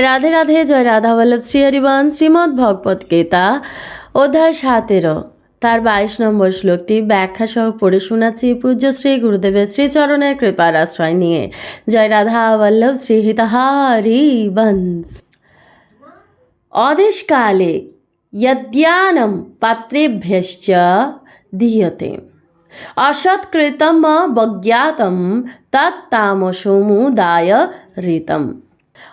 রাধে রাধে জয় রাধা বল্লভ শ্রী হরিবন শ্রীমদ্ ভগবত গীতা অধ্যায় সতেরো তার বাইশ নম্বর শ্লোকটি ব্যাখ্যা সহ পড়ে শোনাচ্ছি পূজ্য শ্রী গুরুদেবের শ্রীচরণের কৃপার আশ্রয় নিয়ে জয় রাধা বল্লভ শ্রী হিতাহারি বংশ অদেশকালে यद्यानं पात्रेभ्यश्च दीयते অসৎকৃতম বজ্ঞাতম তত্তামসমুদায় ঋতম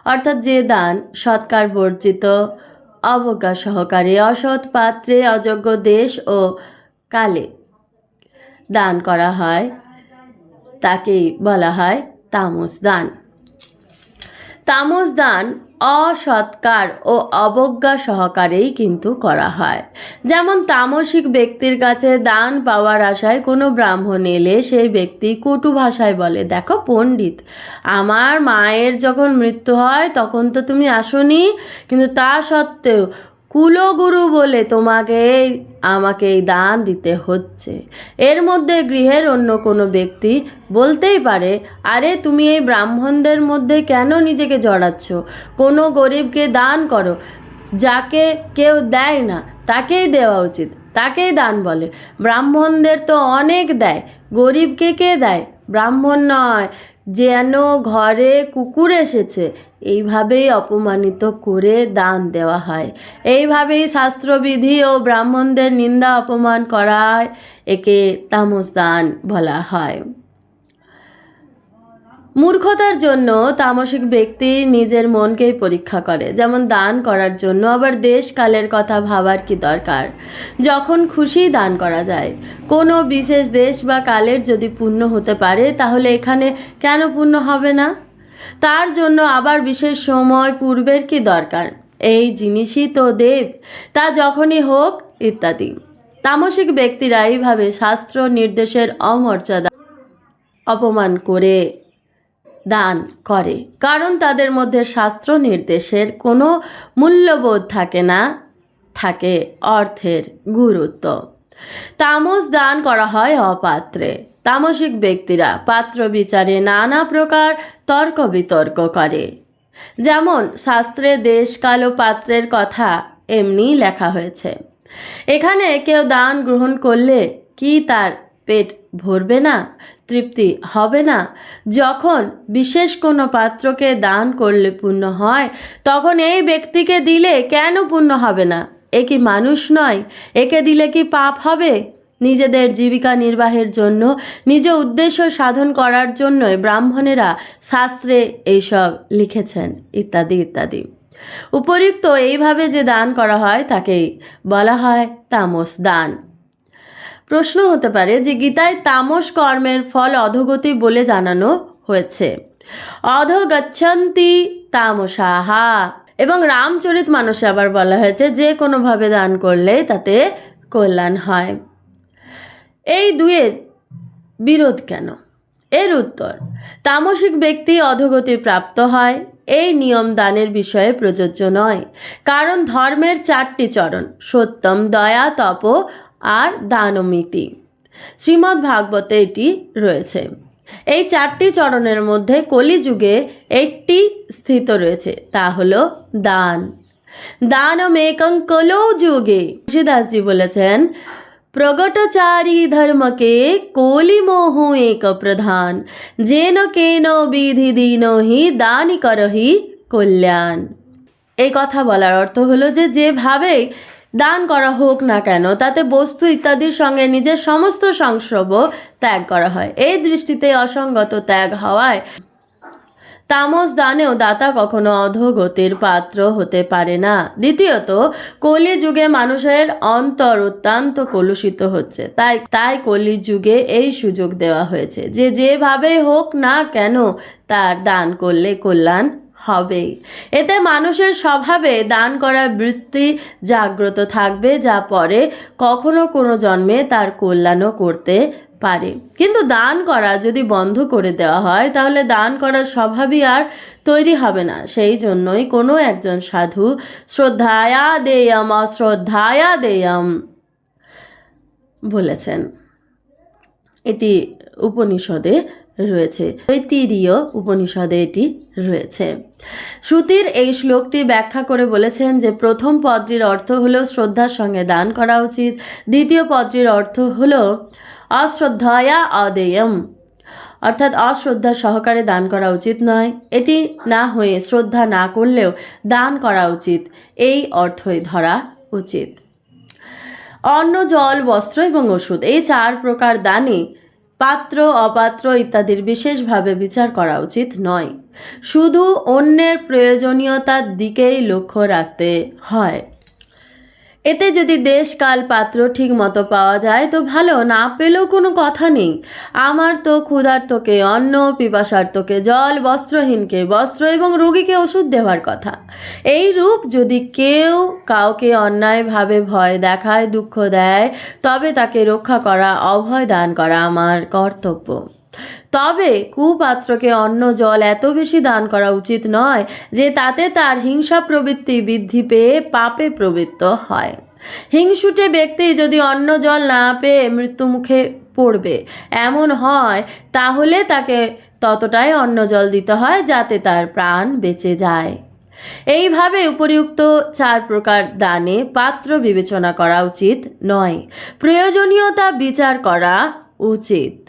অর্থাৎ যে দান সৎকার বর্জিত অবজ্ঞা সহকারে অসৎ পাত্রে অযোগ্য দেশ ও কালে দান করা হয়, তাকেই বলা হয় তামস দান। তামস দান অসৎকার ও অবজ্ঞা সহকারেই কিন্তু করা হয়। যেমন তামসিক ব্যক্তির কাছে দান পাওয়ার আশায় কোনো ব্রাহ্মণ এলে সেই ব্যক্তি কটু ভাষায় বলে, দেখো পণ্ডিত, আমার মায়ের যখন মৃত্যু হয় তখন তো তুমি আসনি, কিন্তু তা সত্ত্বেও কুলগুরু বলে তোমাকে আমাকে এই দান দিতে হচ্ছে। এর মধ্যে গৃহের অন্য কোনো ব্যক্তি বলতেই পারে, আরে, তুমি এই ব্রাহ্মণদের মধ্যে কেন নিজেকে জড়াচ্ছ? কোনো গরিবকে দান করো, যাকে কেউ দেয় না, তাকেই দেওয়া উচিত, তাকেই দান বলে। ব্রাহ্মণদের তো অনেক দেয়, গরিবকে কে দেয়? ব্রাহ্মণ নয়। যেন ঘরে কুকুর এসেছে। এইভাবেই অপমানিত করে দান দেওয়া হয়। এইভাবেই শাস্ত্রবিধি ও ব্রাহ্মণদের নিন্দা অপমান করায় একে তামস দান বলা হয়। মূর্খতার জন্য তামসিক ব্যক্তি নিজের মনকেই পরীক্ষা করে। যেমন দান করার জন্য আবার দেশ কালের কথা ভাবার কি দরকার? যখন খুশি দান করা যায়। কোনো বিশেষ দেশ বা কালের যদি পুণ্য হতে পারে, তাহলে এখানে কেন পূর্ণ হবে না? তার জন্য আবার বিশেষ সময় পূর্বের কি দরকার? এই জিনিসই তো দেব, তা যখনই হোক, ইত্যাদি। তামসিক ব্যক্তিরা এইভাবে শাস্ত্র নির্দেশের অমর্যাদা অপমান করে দান করে। কারণ তাদের মধ্যে শাস্ত্র নির্দেশের কোনো মূল্যবোধ থাকে না, থাকে অর্থের গুরুত্ব। তামস দান করা হয় অপাত্রে। তামসিক ব্যক্তিরা পাত্র বিচারে নানা প্রকার তর্ক বিতর্ক করে। যেমন শাস্ত্রে দেশ কাল পাত্রের কথা এমনি লেখা হয়েছে। এখানে কেউ দান গ্রহণ করলে কি তার পেট ভরবে না? তৃপ্তি হবে না। যখন বিশেষ কোনো পাত্রকে দান করলে পূর্ণ হয়, তখন এই ব্যক্তিকে দিলে কেন পূর্ণ হবে না? এ কি মানুষ নয়? একে দিলে কি পাপ হবে? নিজেদের জীবিকা নির্বাহের জন্য, নিজ উদ্দেশ্য সাধন করার জন্যই ব্রাহ্মণেরা শাস্ত্রে এইসব লিখেছেন, ইত্যাদি ইত্যাদি। উপরিক্ত এইভাবে যে দান করা হয়, তাকেই বলা হয় তামস দান। প্রশ্ন হতে পারে যে গীতায় তামস কর্মের ফল অধগতি বলে জানানো হয়েছে। অধগচ্ছন্তি তামসাহা। এবং রামচরিত মানুষে আবার বলা হয়েছে যে কোনোভাবে দান করলে তাতে কল্যাণ হয়। এই দুয়ের বিরোধ কেন? এর উত্তর, তামসিক ব্যক্তি অধগতি প্রাপ্ত হয়, এই নিয়ম দানের বিষয়ে প্রযোজ্য নয়। কারণ ধর্মের চারটি চরণ, সত্যম, দয়া, তপ আর দানমিতি। শ্রীমদ্ ভাগবতে এটি রয়েছে। এই চারটি চরণের মধ্যে কলিযুগে একটি স্থিত রয়েছে, তা হলো দান। কলো যুগে দাসজি বলেছেন, প্রগটচারী ধর্মকে কোলিমোহ এক প্রধান, যেন কেন বিধি দিন হি দানি করহি কল্যাণ। এই কথা বলার অর্থ হলো যে, যেভাবে দান করা হোক না কেন, তাতে বস্তু ইত্যাদির সঙ্গে নিজের সমস্ত সংস্রব ত্যাগ করা হয়। এই দৃষ্টিতে অসঙ্গত ত্যাগ হওয়ায় তামস দানেও দাতা কখনো অধোগতির পাত্র হতে পারে না। দ্বিতীয়ত, কলিযুগে মানুষের অন্তর অত্যন্ত কলুষিত হচ্ছে। তাই তাই কলিযুগে এই সুযোগ দেওয়া হয়েছে যে যেভাবে হোক না কেন তার দান করলে কল্যাণ হবেই। এতে মানুষের স্বভাবে দান করার বৃত্তি জাগ্রত থাকবে, যা পরে কখনো কোনো জন্মে তার কল্যাণও করতে পারে। কিন্তু দান করা যদি বন্ধ করে দেওয়া হয়, তাহলে দান করার স্বভাবই আর তৈরি হবে না। সেই জন্যই কোনো একজন সাধু, শ্রদ্ধায়া দেয়ম অশ্রদ্ধায়া দেয়ম বলেছেন। এটি উপনিষদে রয়েছে। তৈতিরীয় উপনিষদে এটি রয়েছে। শ্রুতির এই শ্লোকটি ব্যাখ্যা করে বলেছেন যে, প্রথম পদটির অর্থ হলো শ্রদ্ধার সঙ্গে দান করা উচিত। দ্বিতীয় পদটির অর্থ হলো অশ্রদ্ধায়া অদেয়ম অর্থাৎ অশ্রদ্ধা সহকারে দান করা উচিত নয়। এটি না হয়ে শ্রদ্ধা না করলেও দান করা উচিত। এই অর্থই ধরা উচিত। অন্ন, জল, বস্ত্র এবং ওষুধ এই চার প্রকার দানে পাত্র, অপাত্র ইত্যাদির বিশেষভাবে বিচার করা উচিত নয়। শুধু অন্যের প্রয়োজনীয়তার দিকেই লক্ষ্য রাখতে হয়। এতে যদি দেশ কাল পাত্র ঠিক মতো পাওয়া যায়, তো ভালো, না পেলেও কোনো কথা নেই। আমার তো ক্ষুধার্তকে অন্ন, পিপাসার্তকে জল, বস্ত্রহীনকে বস্ত্র এবং রোগীকে ওষুধ দেওয়ার কথা। এই রূপ যদি কেউ কাউকে অন্যায়ভাবে ভয় দেখায়, দুঃখ দেয়, তবে তাকে রক্ষা করা, অভয় দান করা আমার কর্তব্য। তবে কুপাত্রকে অন্ন জল এত বেশি দান করা উচিত নয় যে তাতে তার হিংসা প্রবৃত্তি বৃদ্ধি পেয়ে পাপে প্রবৃত্ত হয়। হিংসুটে ব্যক্তি যদি অন্ন জল না পেয়ে মৃত্যুমুখে পড়বে, এমন হয়, তাহলে তাকে ততটাই অন্ন জল দিতে হয় যাতে তার প্রাণ বেঁচে যায়। এইভাবে উপরিউক্ত চার প্রকার দানে পাত্র বিবেচনা করা উচিত নয়। প্রয়োজনীয়তা বিচার করা উচিত।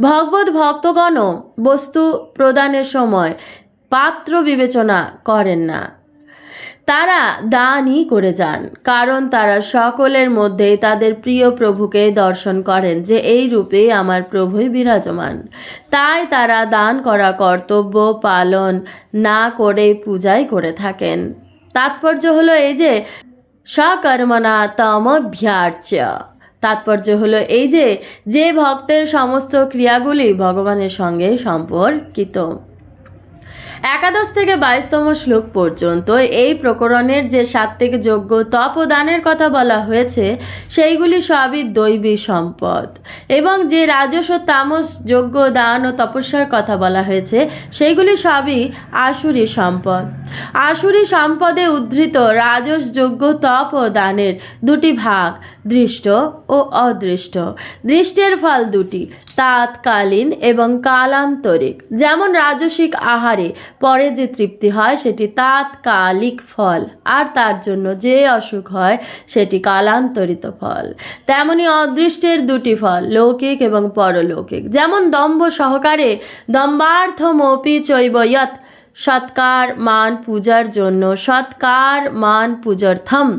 ভগবত ভক্তগণও বস্তু প্রদানের সময় পাত্র বিবেচনা করেন না। তারা দানই করে যান, কারণ তারা সকলের মধ্যেই তাদের প্রিয় প্রভুকে দর্শন করেন যে এই রূপে আমার প্রভুই বিরাজমান। তাই তারা দান করা কর্তব্য পালন না করে পূজাই করে থাকেন। তাৎপর্য হলো এই যে সকর্মণা তমভ্যার্চ তাৎপর্য হলো এই যে যে ভক্তের সমস্ত ক্রিয়াগুলি ভগবানের সঙ্গে সম্পর্কিত। একাদশ থেকে বাইশতম শ্লোক পর্যন্ত এই প্রকরণের যে সাত্ত্বিক যোগ্য তপ ও দানের কথা বলা হয়েছে, সেইগুলি সবই দৈবী সম্পদ। এবং যে রাজস ও তামস যোগ্য দান ও তপস্যার কথা বলা হয়েছে, সেইগুলি সবই আসুরি সম্পদ। আসুরি সম্পদে উদ্ধৃত রাজস যোগ্য তপ ও দানের দুটি ভাগ, দৃষ্ট ও অদৃষ্ট। দৃষ্টের ফল দুটি, তাৎকালীন এবং কালান্তরিক। যেমন রাজসিক আহারে পরে যে তৃপ্তি হয়, সেটি তাৎকালিক ফল, আর তার জন্য যে অসুখ হয়, সেটি কালান্তরিত ফল। তেমনি অদৃষ্টের দুটি ফল, লৌকিক এবং পরলৌকিক। যেমন দম্ভ সহকারে দম্বার্থমপি চৈব যৎ সৎকার মান পূজার জন্য, সৎকার মান পূজার্থম,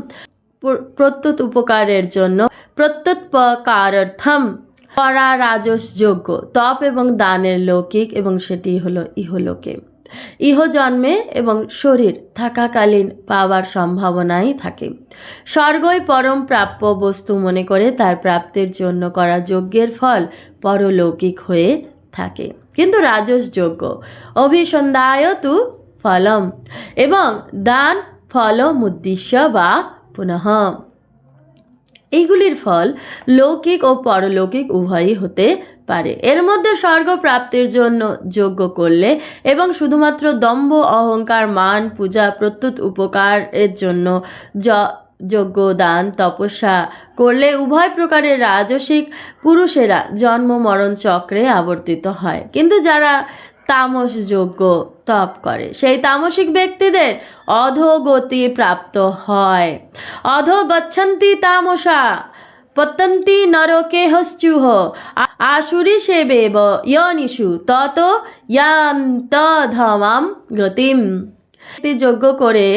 প্র- প্রত্যুত উপকারের জন্য, প্রত্যুৎপকারার্থম। করা রাজস যোগ্য, তপ এবং দানের লৌকিক এবং সেটি হলো ইহলোকে। ইহ জন্মে এবং শরীর থাকাকালীন পাওয়ার সম্ভাবনাই থাকে। স্বর্গই পরম প্রাপ্য বস্তু মনে করে তার প্রাপ্তির জন্য করা যজ্ঞের ফল পরলৌকিক হয়ে থাকে। কিন্তু রাজস যজ্ঞ অভিসন্ধায় তু ফলম এবং দান ফলম উদ্দেশ্য বা পুনঃ। এইগুলির ফল লৌকিক ও পরলৌকিক উভয়ই হতে পারে। এর মধ্যে স্বর্গ প্রাপ্তির জন্য যোগ্য করলে এবং শুধুমাত্র দম্ভ, অহংকার, মান, পূজা, প্রত্যুত, উপকারের জন্য যজ্ঞ, দান, তপস্যা করলে উভয় প্রকারের রাজসিক পুরুষেরা জন্ম, মরণ চক্রে আবর্তিত হয়। কিন্তু যারা তামস যোগ্য তপ করে, সেই তামসিক ব্যক্তিদের অধোগতি প্রাপ্ত হয়। অধো গচ্ছন্তি তামসা পতন্তি নরকে হস্যুহ আসুরি সেবেব ইয়নিষু, তত ইয়ান্তধমাম গতিম। ব্যক্তি যজ্ঞ করে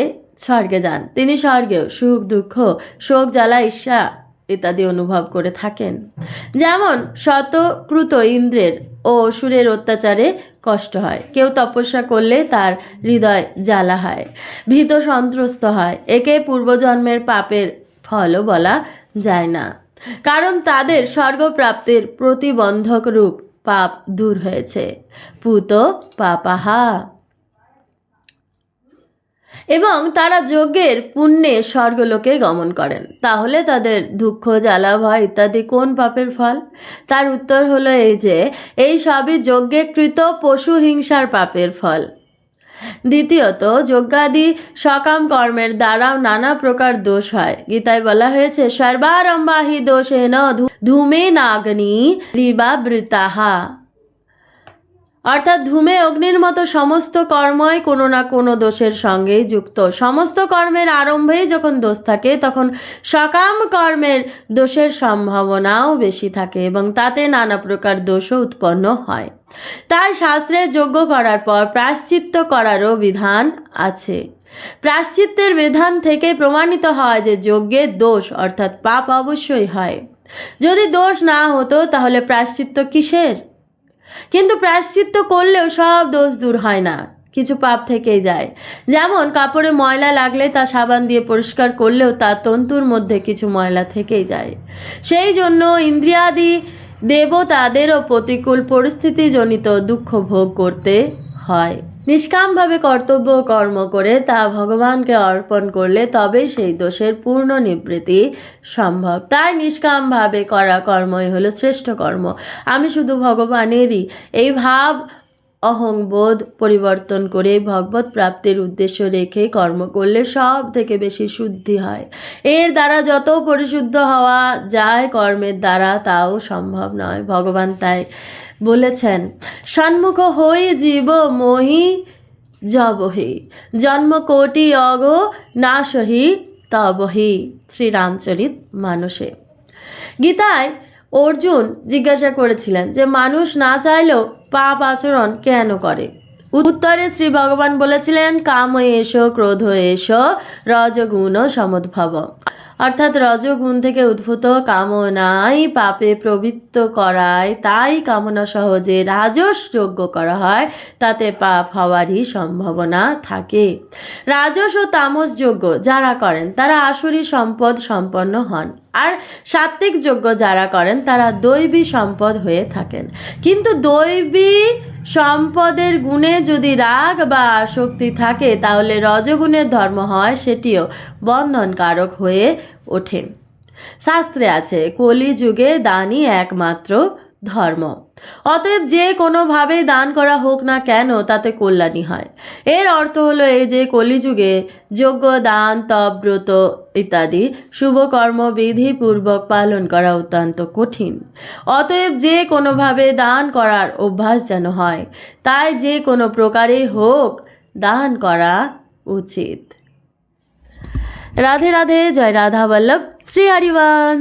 স্বর্গে যান। তিনি স্বর্গেও সুখ, দুঃখ, শোক, জ্বালা, ঈর্ষা ইত্যাদি অনুভব করে থাকেন। যেমন শতক্রুত ইন্দ্রের ও অসুরের অত্যাচারে কষ্ট হয়। কেউ তপস্যা করলে তার হৃদয় জ্বালা হয়, ভীত সন্ত্রস্ত হয়। একে পূর্বজন্মের পাপের ফলও বলা যায় না। কারণ তাদের স্বর্গপ্রাপ্তির প্রতিবন্ধক রূপ পাপ দূর হয়েছে। পুত পাপাহা। এবং তারা যজ্ঞের পুণ্যে স্বর্গলোকে গমন করেন। তাহলে তাদের দুঃখ, জ্বালা, ভয় ইত্যাদি কোন পাপের ফল? তার উত্তর হলো এই যে, এই সবই যজ্ঞে কৃত পশু হিংসার পাপের ফল। দ্বিতীয়ত, যজ্ঞাদি সকাম কর্মের দ্বারাও নানা প্রকার দোষ হয়। গীতায় বলা হয়েছে সর্বারম্বাহি দোষেন ধূমে নাগনি রিবাবৃতাহা অর্থাৎ ধূমে অগ্নির মতো সমস্ত কর্মই কোনো না কোনো দোষের সঙ্গেই যুক্ত। সমস্ত কর্মের আরম্ভেই যখন দোষ থাকে, তখন সকাম কর্মের দোষের সম্ভাবনাও বেশি থাকে এবং তাতে নানা প্রকার দোষও উৎপন্ন হয়। তাই শাস্ত্রে যজ্ঞ করার পর প্রায়শ্চিত্ত করারও বিধান আছে। প্রায়শ্চিত্তের বিধান থেকে প্রমাণিত হয় যে যজ্ঞের দোষ অর্থাৎ পাপ অবশ্যই হয়। যদি দোষ না হতো, তাহলে প্রায়শ্চিত্ত কিসের? কিন্তু প্রায়শ্চিত্ত করলেও সব দোষ দূর হয় না। কিছু পাপ থেকেই যায়। যেমন কাপড়ে ময়লা লাগলে তা সাবান দিয়ে পরিষ্কার করলেও তা তন্তুর মধ্যে কিছু ময়লা থেকেই যায়। সেই জন্য ইন্দ্রিয়াদি দেবতাদেরও প্রতিকূল পরিস্থিতিজনিত দুঃখ ভোগ করতে হয়। নিষ্কামভাবে কর্তব্য কর্ম করে তা ভগবানকে অর্পণ করলে তবেই সেই দোষের পূর্ণ নিবৃত্তি সম্ভব। তাই নিষ্কামভাবে করা কর্মই হলো শ্রেষ্ঠ কর্ম। আমি শুধু ভগবানেরই এই ভাব অহংবোধ পরিবর্তন করে ভগবত প্রাপ্তির উদ্দেশ্য রেখে কর্ম করলে সব থেকে বেশি শুদ্ধি হয়। এর দ্বারা যত পরিশুদ্ধ হওয়া যায় কর্মের দ্বারা, তাও সম্ভব নয়। ভগবান তাই বলেছেন, সন্মুখ হই জীব মহি জবহি, জন্ম কোটি অগ নাশহি তবহি শ্রীরামচরিত মানুষে। গীতায় অর্জুন জিজ্ঞাসা করেছিলেন যে, মানুষ না চাইলেও পাপ আচরণ কেন করে? উত্তরে শ্রী ভগবান বলেছিলেন, কাম এসো, ক্রোধ এসো, রজগুণ সমুদ্ভব। অর্থাৎ রজগুণ থেকে উদ্ভূত কামনাই পাপে প্রবৃত্ত করায়, তাই কামনা সহজে রাজস যোগ্য করা হয়, তাতে পাপ হওয়ারই সম্ভাবনা থাকে। রাজস ও তামস যোগ্য যারা করেন, তারা আসুরি সম্পদ সম্পন্ন হন। আর সাত্ত্বিক যোগ্য যারা করেন, তারা দৈবী সম্পদ হয়ে থাকেন। কিন্তু দৈবী সম্পদের গুণে যদি রাগ বা আসক্তি থাকে, তাহলে রজগুণের ধর্ম হয় সেটিও বন্ধনকারক হয়ে ওঠে। শাস্ত্রে আছে, কলিযুগে দানই একমাত্র ধর্ম। অতএব যে কোনোভাবে দান করা হোক না কেন, তাতে কল্যাণী হয়। এর অর্থ হলো এই যে কলিযুগে যোগ্য দান, তপ, ব্রত ইত্যাদি শুভকর্ম বিধিপূর্বক পালন করা অত্যন্ত কঠিন। অতএব যে কোনোভাবে দান করার অভ্যাস যেন হয়, তাই যে কোনো প্রকারেই হোক, দান করা উচিত। রাধে রাধে, জয় রাধা বল্লভ, শ্রী হরিবংশ